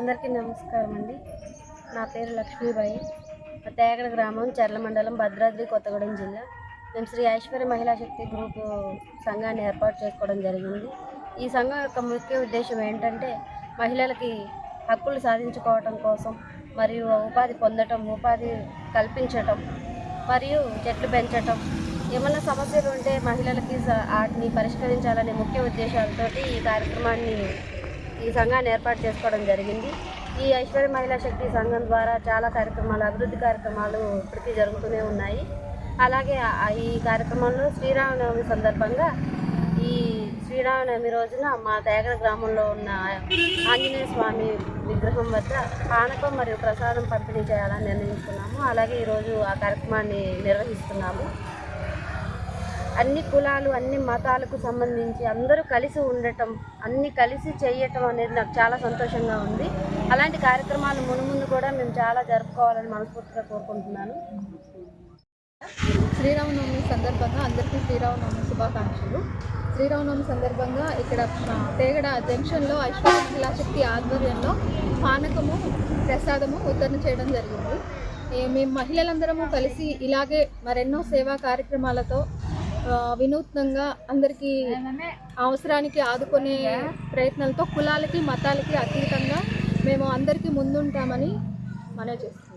అందరికీ నమస్కారం అండి. నా పేరు లక్ష్మీబాయి. మా తేగడ గ్రామం చర్ల మండలం భద్రాద్రి కొత్తగూడెం జిల్లా. మేము శ్రీ ఐశ్వర్య మహిళా శక్తి గ్రూపు సంఘాన్ని ఏర్పాటు చేసుకోవడం జరిగింది. ఈ సంఘం యొక్క ముఖ్య ఉద్దేశం ఏంటంటే మహిళలకి హక్కులు సాధించుకోవటం కోసం మరియు ఉపాధి పొందటం ఉపాధి కల్పించటం మరియు చెట్లు పెంచటం. ఏమైనా సమస్యలు ఉంటే మహిళలకి వాటిని పరిష్కరించాలనే ముఖ్య ఉద్దేశాలతోటి ఈ కార్యక్రమాన్ని ఈ సంఘాన్ని ఏర్పాటు చేసుకోవడం జరిగింది. ఈ ఐశ్వర్య మహిళా శక్తి సంఘం ద్వారా చాలా కార్యక్రమాలు అభివృద్ధి కార్యక్రమాలు ఇప్పటికీ జరుగుతూనే ఉన్నాయి. అలాగే ఈ కార్యక్రమంలో శ్రీరామనవమి సందర్భంగా ఈ శ్రీరామనవమి రోజున మా తేగర గ్రామంలో ఉన్న ఆంజనేయ స్వామి విగ్రహం వద్ద పానకం మరియు ప్రసాదం పంపిణీ చేయాలని నిర్ణయించుకున్నాము. అలాగే ఈరోజు ఆ కార్యక్రమాన్ని నిర్వహిస్తున్నాము. అన్ని కులాలు అన్ని మతాలకు సంబంధించి అందరూ కలిసి ఉండటం అన్ని కలిసి చేయటం అనేది నాకు చాలా సంతోషంగా ఉంది. అలాంటి కార్యక్రమాలు మునుముందు కూడా మేము చాలా జరుపుకోవాలని మనస్ఫూర్తిగా కోరుకుంటున్నాను. శ్రీరామనవమి సందర్భంగా అందరికీ శ్రీరామనవమి శుభాకాంక్షలు. శ్రీరామనవమి సందర్భంగా ఇక్కడ తేగడ జంక్షన్లో ఐశ్వర్య మహిళా శక్తి ఆధ్వర్యంలో పానకము ప్రసాదము వితరణ చేయడం జరిగింది. మేము మహిళలందరము కలిసి ఇలాగే మరెన్నో సేవా కార్యక్రమాలతో వినూత్నంగా అందరికీ అవసరానికి ఆదుకునే ప్రయత్నాలతో కులాలకి మతాలకి అతీతంగా మేము అందరికీ ముందుంటామని మనవి చేస్తాం